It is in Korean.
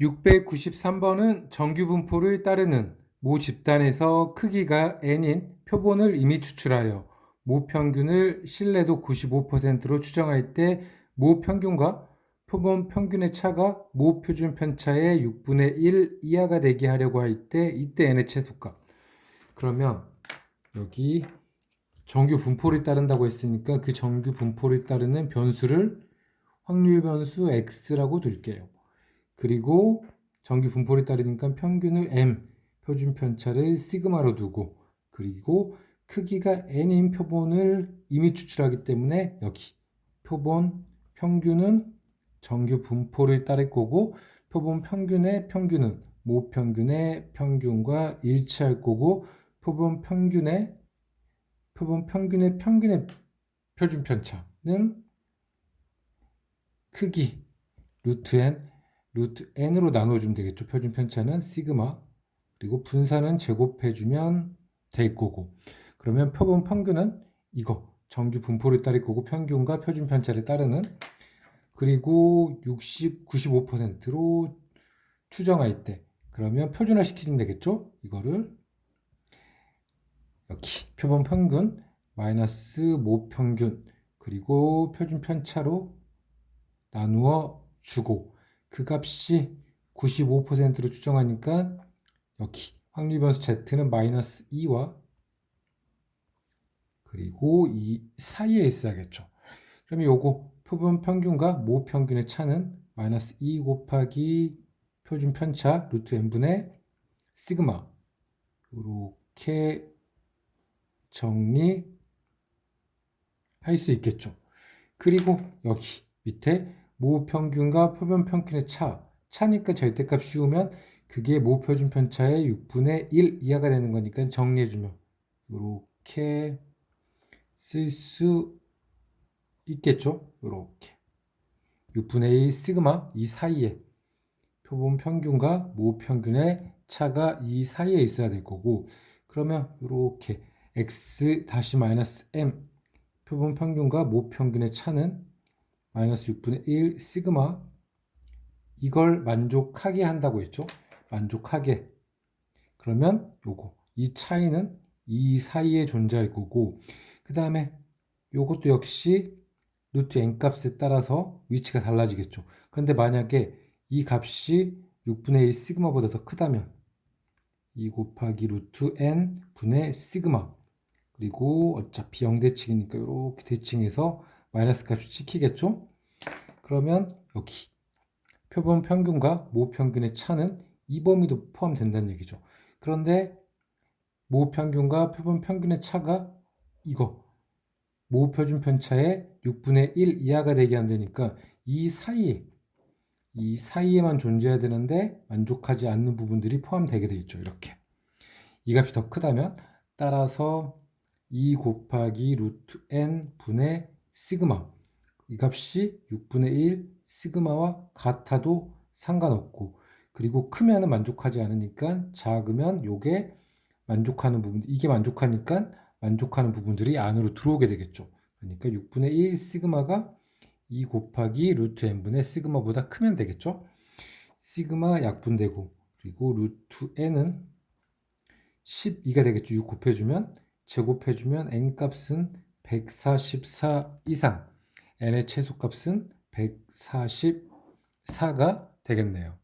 693번은 정규 분포를 따르는 모 집단에서 크기가 n인 표본을 이미 추출하여 모 평균을 신뢰도 95%로 추정할 때 모 평균과 표본 평균의 차가 모 표준 편차의 6분의 1 이하가 되게 하려고 할 때 이때 n의 최소값. 그러면 여기 정규 분포를 따른다고 했으니까 그 정규 분포를 따르는 변수를 확률 변수 x라고 둘게요. 그리고 정규 분포를 따르니까 평균을 m, 표준 편차를 시그마로 두고 그리고 크기가 n인 표본을 이미 추출하기 때문에 여기 표본 평균은 정규 분포를 따를 거고 표본 평균의 평균은 모 평균의 평균과 일치할 거고 표본 평균의 표본 평균의 평균의 표준 편차는 크기 루트 n 루트 n으로 나눠주면 되겠죠. 표준 편차는 시그마 그리고 분산은 제곱해주면 될 거고. 그러면 표본 평균은 이거. 정규 분포를 따를 거고 평균과 표준 편차를 따르는. 그리고 60, 95%로 추정할 때. 그러면 표준화 시키면 되겠죠? 이거를. 여기 표본 평균 마이너스 모 평균. 그리고 표준 편차로 나누어 주고 그 값이 95%로 추정하니까 여기 확률 변수 z는 마이너스 2와 그리고 이 사이에 있어야겠죠. 그러면 요거 표본 평균과 모 평균의 차는 마이너스 2 곱하기 표준 편차 루트 n분의 시그마 이렇게 정리할 수 있겠죠. 그리고 여기 밑에 모 평균과 표본 평균의 차 차니까 절대값 씌우면 그게 모 표준 편차의 6분의 1 이하가 되는 거니까 정리해주면 이렇게 쓸 수 있겠죠. 이렇게 6분의 1 시그마 이 사이에 표본 평균과 모 평균의 차가 이 사이에 있어야 될 거고 그러면 이렇게 x 다시 마이너스 m 표본 평균과 모 평균의 차는 마이너스 6분의 1 시그마 이걸 만족하게 한다고 했죠. 만족하게 그러면 요거 이 차이는 이 사이에 존재할 거고 그 다음에 요것도 역시 루트 n 값에 따라서 위치가 달라지겠죠. 그런데 만약에 이 값이 6분의 1 시그마보다 더 크다면 2 곱하기 루트 n 분의 시그마 그리고 어차피 0 대칭이니까 이렇게 대칭해서 마이너스 값이 찍히겠죠? 그러면 여기 표본 평균과 모 평균의 차는 이 범위도 포함된다는 얘기죠. 그런데 모 평균과 표본 평균의 차가 이거 모 표준 편차의 6분의 1 이하가 되게 한다니까 이 사이에 이 사이에만 존재해야 되는데 만족하지 않는 부분들이 포함되게 돼 있죠. 이렇게 이 값이 더 크다면 따라서 2 곱하기 루트 n 분의 시그마 이 값이 6분의 1 시그마와 같아도 상관없고 그리고 크면은 만족하지 않으니까 작으면 요게 만족하는 부분 이게 만족하니까 만족하는 부분들이 안으로 들어오게 되겠죠. 그러니까 6분의 1 시그마가 2 곱하기 루트 n분의 시그마보다 크면 되겠죠. 시그마 약분되고 그리고 루트 n은 12가 되겠죠. 6 곱해주면 제곱해주면 n 값은 144 이상 n의 최소값은 144가 되겠네요.